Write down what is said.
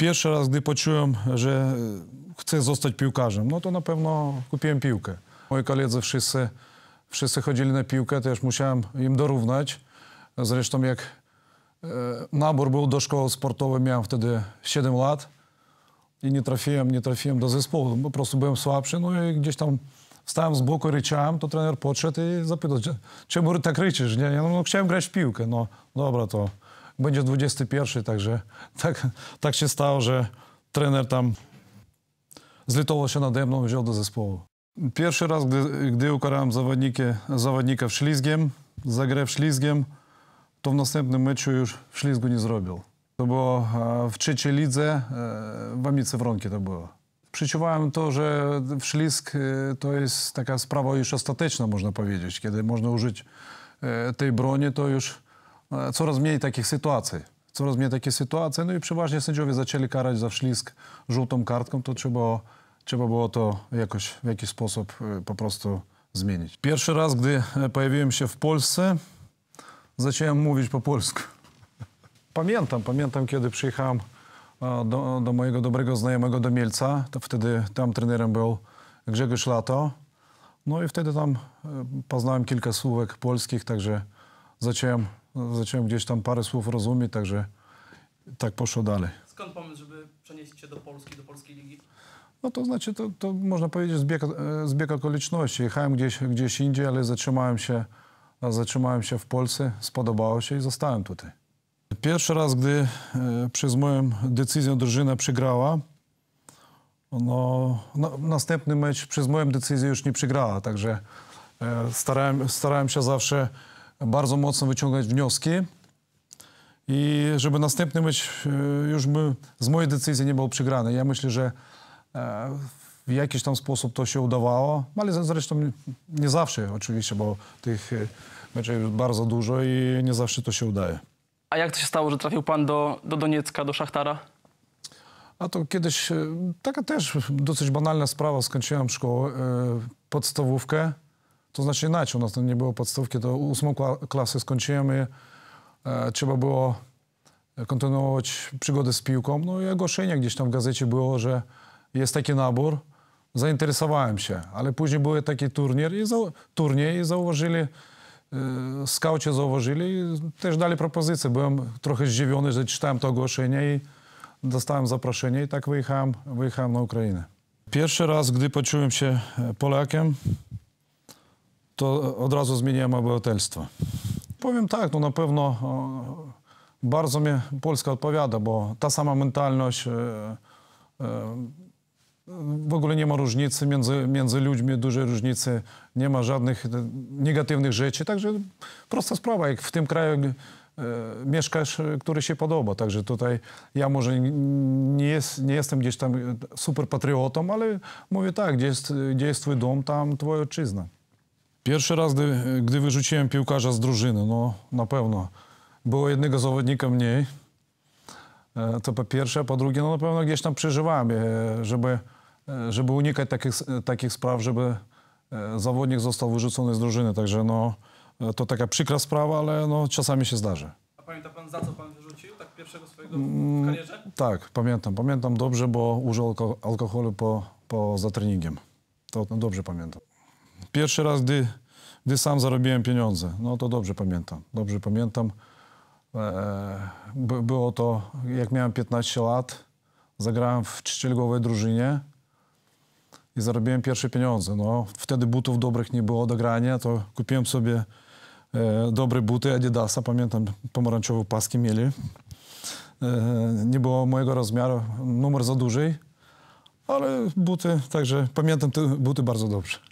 Pierwszy raz, gdy poczułem, że chcę zostać piłkarzem, no to na pewno kupiłem piłkę. Moi koledzy wszyscy, wszyscy chodzili na piłkę, też musiałem im dorównać. Zresztą jak e, nabór był do szkoły sportowej, miałem wtedy 7 lat i nie trafiłem, nie trafiłem do zespołu. Po prostu byłem słabszy, no i gdzieś tam stałem z boku, ryczałem, to trener podszedł i zapytał, "Cze- czemu tak ryczysz? Nie, ja no, chciałem grać w piłkę. No dobra, to będzie 21, także tak, tak się stało, że trener tam zlitował się nade mną wziął do zespołu. Pierwszy raz, gdy, gdy ukarałem zawodnika, w ślizgiem, za grę w ślizgiem, to w następnym meczu już w ślizgu nie zrobił. To było e, w trzeciej lidze, e, w Amice Wronki to było. Przeczuwałem to, że w ślizg e, to jest taka sprawa już ostateczna, można powiedzieć. Kiedy można użyć tej broni, to już coraz mniej takich sytuacji. Coraz mniej takich sytuacji, no i przeważnie sędziowie zaczęli karać za ślizg żółtą kartką, to trzeba, trzeba było to jakoś, w jakiś sposób e, po prostu zmienić. Pierwszy raz, gdy e, pojawiłem się w Polsce, zacząłem mówić po polsku. Pamiętam, pamiętam, kiedy przyjechałem e, do, do mojego dobrego znajomego do Mielca. To wtedy tam trenerem był Grzegorz Lato. No i wtedy tam e, poznałem kilka słówek polskich, także zacząłem, zacząłem gdzieś tam parę słów rozumieć, także tak poszło dalej. Skąd pomysł, żeby przenieść się do Polski, do polskiej ligi? No to znaczy, to, to można powiedzieć zbieg, e, zbieg okoliczności. Jechałem gdzieś, gdzieś indziej, ale zatrzymałem się, zatrzymałem się w Polsce, spodobało się i zostałem tutaj. Pierwszy raz, gdy e, przez moją decyzję drużyna przegrała, no, no, następny mecz przez moją decyzję już nie przegrała, także e, starałem, starałem się zawsze bardzo mocno wyciągać wnioski i żeby następny mecz e, już by z mojej decyzji nie był przegrany. Ja myślę, że e, w jakiś tam sposób to się udawało, ale zresztą nie- zawsze oczywiście, bo tych e, meczów jest bardzo dużo i nie zawsze to się udaje. A jak to się stało, że trafił pan do, do Doniecka, do Szachtara? A to kiedyś, taka też dosyć banalna sprawa, skończyłem szkołę, podstawówkę, to znaczy inaczej, u nas to nie było podstawówki, to ósmą kla- klasę skończyłem i e, trzeba było kontynuować przygodę z piłką. No i ogłoszenie gdzieś tam w gazecie było, że jest taki nabór. Zainteresowałem się, ale później był taki turniej i, turniej i zauważyli, e, skauci zauważyli i też dali propozycję. Byłem trochę zdziwiony, że czytałem to ogłoszenie i dostałem zaproszenie i tak wyjechałem, wyjechałem na Ukrainę. Pierwszy raz, gdy poczułem się e, Polakiem, to od razu zmieniłem obywatelstwo. Powiem tak, no na pewno o, bardzo mi Polska odpowiada, bo ta sama mentalność, e, e, w ogóle nie ma różnicy między, między ludźmi, dużej różnicy, nie ma żadnych e, negatywnych rzeczy, także prosta sprawa, jak w tym kraju e, mieszkasz, e, który się podoba, także tutaj ja może nie, jest, nie jestem gdzieś tam e, super patriotą, ale mówię tak, gdzie jest, gdzie jest twój dom, tam twoja ojczyzna. Pierwszy raz, gdy, gdy wyrzuciłem piłkarza z drużyny, no na pewno było jednego zawodnika mniej. E, To po pierwsze, a po drugie, no na pewno gdzieś tam przeżywałem, e, żeby, e, żeby unikać takich, takich spraw, żeby zawodnik został wyrzucony z drużyny. Także no, to taka przykra sprawa, ale no, czasami się zdarzy. A pamięta pan, za co pan wyrzucił tak pierwszego swojego Mm. w karierze? Tak, pamiętam. Pamiętam dobrze, bo użył alko- alkoholu po, poza treningiem. To no, dobrze pamiętam. Pierwszy raz, gdy, gdy sam zarobiłem pieniądze, no to dobrze pamiętam. Dobrze pamiętam. E, by, było to, jak miałem 15 lat, zagrałem w czcielgowej drużynie i zarobiłem pierwsze pieniądze. No, wtedy butów dobrych nie było do grania, to kupiłem sobie e, dobre buty Adidasa, pamiętam, pomarańczowe paski mieli. E, nie było mojego rozmiaru, numer za duży, ale buty, także pamiętam te buty bardzo dobrze.